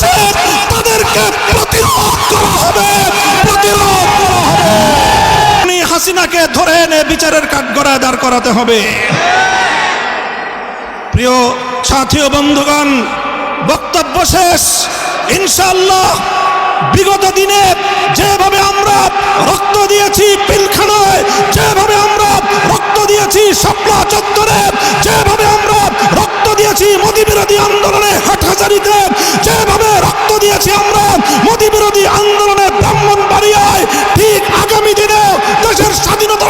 আসে তাদেরকে প্রতিরোধ করা হবে, প্রতিরোধ করা হবে। উনি হাসিনাকে ধরে এনে বিচারের কাঠগড়ায় দাঁড় করাতে হবে। প্রিয় সাথী বন্ধুগণ, বক্তব্য শেষ। ইনশাল্লাহ বিগত দিনে যেভাবে আমরা রক্ত দিয়েছি পিলখানায় স্বাধীনতা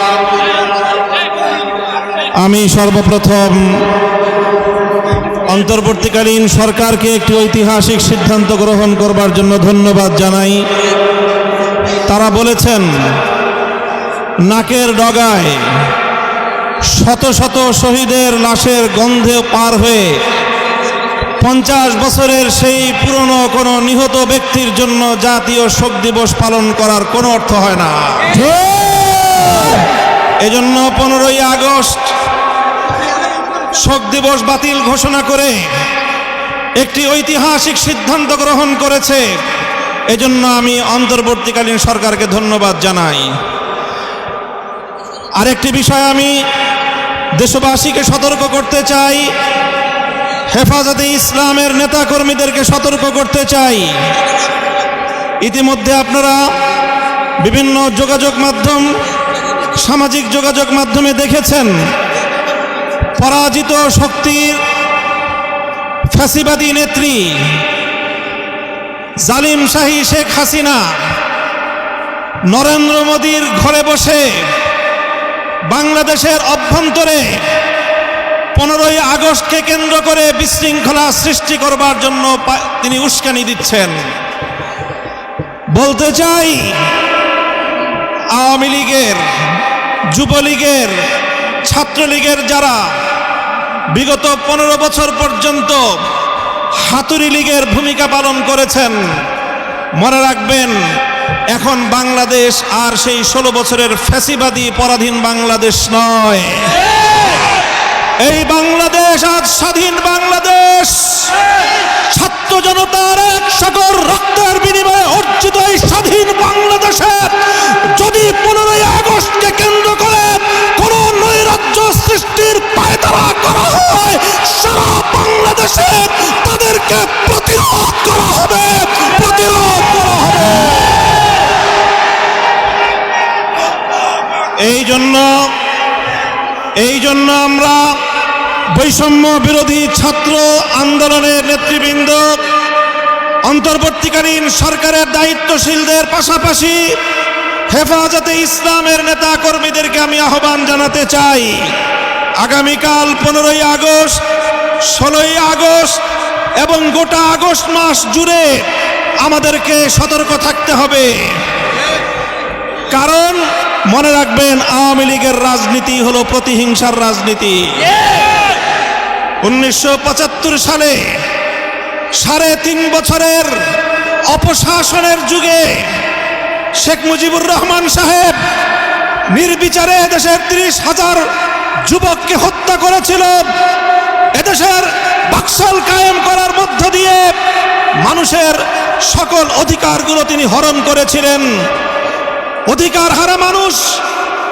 আমি সর্বপ্রথম অন্তর্বর্তীকালীন সরকারকে একটি ঐতিহাসিক সিদ্ধান্ত গ্রহণ করবার জন্য ধন্যবাদ জানাই। তারা বলেছেন নাকের ডগায় শত শত শহীদের লাশের গন্ধে পার হয়ে পঞ্চাশ বছরের সেই পুরনো কোনো নিহত ব্যক্তির জন্য জাতীয় শোক দিবস পালন করার কোনো অর্থ হয় না। এজন্য পনেরোই আগস্ট শোক দিবস বাতিল ঘোষণা করে একটি ঐতিহাসিক সিদ্ধান্ত গ্রহণ করেছে। এজন্য আমি অন্তর্বর্তীকালীন সরকারকে ধন্যবাদ জানাই। আরেকটি বিষয় আমি দেশবাসীকে সতর্ক করতে চাই, হেফাজতে ইসলামের নেতাকর্মীদেরকে সতর্ক করতে চাই। ইতিমধ্যে আপনারা বিভিন্ন যোগাযোগ মাধ্যম, সামাজিক যোগাযোগ মাধ্যমে দেখেছেন পরাজিত শক্তির ফ্যাসিবাদী নেত্রী জালিম শাহী শেখ হাসিনা, নরেন্দ্র মোদীর ঘরে বসে বাংলাদেশের অভ্যন্তরে পনেরোই আগস্টকে কেন্দ্র করে বিশৃঙ্খলা সৃষ্টি করবার জন্য তিনি উস্কানি দিচ্ছেন। বলতে চাই, আওয়ামী লীগের, যুবলীগের, ছাত্রলীগের যারা বিগত পনেরো বছর পর্যন্ত হাতুড়ি লীগের ভূমিকা পালন করেছেন। মনে রাখবেন, এখন বাংলাদেশ আর সেই ষোলো বছরের ফ্যাসিবাদী পরাধীন বাংলাদেশ নয়। এই বাংলাদেশ আজ স্বাধীন বাংলাদেশ। ছাত্র জনতার এক সাগর রক্তের বিনিময়ে অর্জিত এই স্বাধীন বাংলাদেশে এই জন্য এই জন্য আমরা বৈষম্য বিরোধী ছাত্র আন্দোলনের নেতৃবৃন্দ, অন্তর্বর্তীকালীন সরকারের দায়িত্বশীলদের পাশাপাশি হেফাজতে ইসলামের নেতা কর্মীদেরকে আমি আহ্বান জানাতে চাই। আগামীকাল পনেরোই আগস্ট, ষোলোই আগস্ট এবং গোটা আগস্ট মাস জুড়ে আমাদেরকে সতর্ক থাকতে হবে। কারণ মনে রাখবেন, আওয়ামী লীগের রাজনীতি হলো প্রতিহিংসার রাজনীতি। উনিশশো পঁচাত্তর সালে সাড়ে তিন বছরের অপশাসনের যুগে শেখ মুজিবুর রহমান সাহেব নির্বিচারে দেশের তিরিশ হাজার যুবককে হত্যা করেছিল। এদেশের বাকশাল কায়েম করার মধ্য দিয়ে মানুষের সকল অধিকারগুলো তিনি হরণ করেছিলেন। অধিকার হারা মানুষ,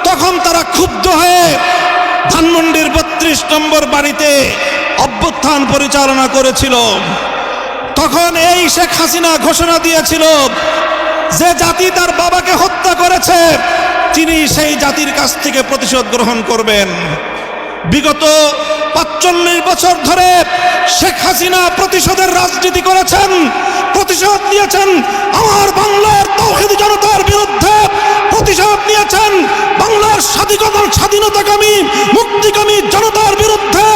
তখন তারা ক্ষুব্ধ হয়ে ধানমন্ডির বত্রিশ নম্বর বাড়িতে অভ্যুত্থান পরিচালনা করেছিল। তখন এই শেখ হাসিনা ঘোষণা দিয়েছিল যে জাতি তার বাবাকে হত্যা করেছে, তিনি সেই জাতির কাছ থেকে প্রতিশোধ গ্রহণ করবেন। বিগত পাঁচচল্লিশ বছর ধরে শেখ হাসিনা প্রতিশোধের রাজনীতি করেছেন, প্রতিশোধ নিয়েছেন, আমার বাংলার তৌহিদ জনতার বিরুদ্ধে প্রতিশোধ নিয়েছেন বাংলার স্বাধীনতা, স্বাধীনতাকামী, মুক্তিকামী জনতার বিরুদ্ধে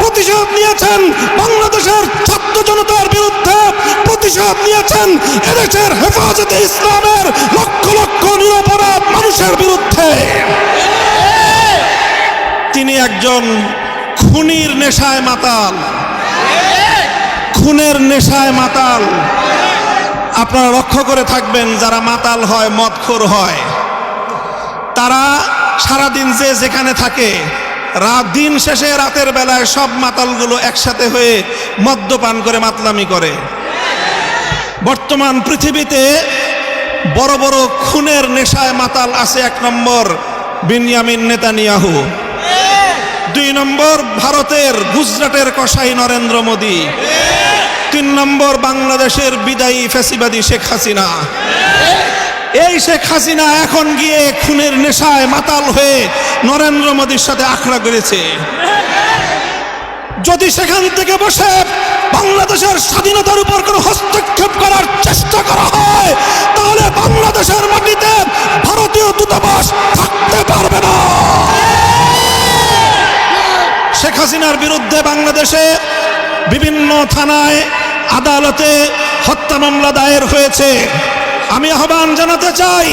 প্রতিশোধ নিয়েছেন বাংলাদেশের ছাত্র জনতার বিরুদ্ধে প্রতিশোধ নিয়েছেন এদেশের হেফাজতে ইসলামের লক্ষ লক্ষ নিরপরাধ মানুষের বিরুদ্ধে। তিনি একজন খুনির নেশায় মাতাল। খুনের নেশায় মাতাল। আপনারা লক্ষ্য করে থাকবেন, যারা মাতাল হয়, মদখোর হয়। তারা সারাদিন যে যেখানে থাকে, রাত দিন শেষে রাতের বেলায় সব মাতালগুলো একসাথে হয়ে মদ্যপান করে, মাতলামি করে। বর্তমান পৃথিবীতে বড় বড় খুনের নেশায় মাতাল আছে এক নম্বর বিনিয়ামিন নেতানিয়াহু। দুই নম্বর ভারতের গুজরাটের কসাই নরেন্দ্র মোদী। তিন নম্বর বাংলাদেশের বিদায়ী ফেসিবাদী শেখ হাসিনা। এই শেখ হাসিনা এখন গিয়ে খুনের নেশায় মাতাল হয়ে নরেন্দ্র মোদীর সাথে আখড়া করেছে। যদি সেখান থেকে বসে বাংলাদেশের স্বাধীনতার উপর কোনো হস্তক্ষেপ করার চেষ্টা করা হয়, তাহলে বাংলাদেশের মাটিতে ভারতীয় দূতাবাস থাকতে পারবে না। শেখ হাসিনার বিরুদ্ধে বাংলাদেশে বিভিন্ন থানায় আদালতে হত্যা মামলা দায়ের হয়েছে। আমি আহ্বান জানাতে চাই,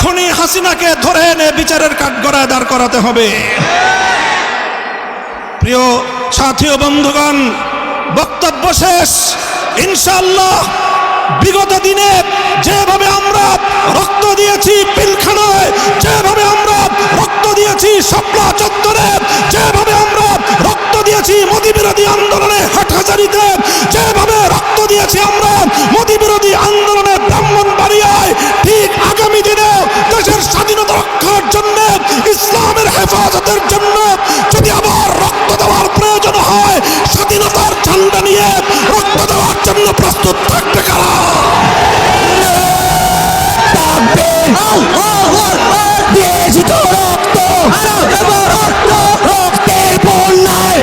খনি হাসিনাকে ধরে এনে বিচারের কাঠগড়ায় দাঁড় করাতে হবে। প্রিয় সাথী ও বন্ধুগণ, বক্তব্য শেষ। ইনশাল্লাহ বিগত দিনে যেভাবে আমরা রক্ত দিয়েছি পিলখানায়, যেভাবে আমরা রক্ত দিয়েছি শাপলা চত্বরে, যেভাবে আমরা রক্ত দিয়েছি মোদী বিরোধী আন্দোলনে হাটহাজারিতে, যেভাবে রক্ত দিয়েছি আমরা রক্ত দেওয়ার জন্য প্রস্তুত থাকবে কারা? রক্ত রক্তের বন্যায়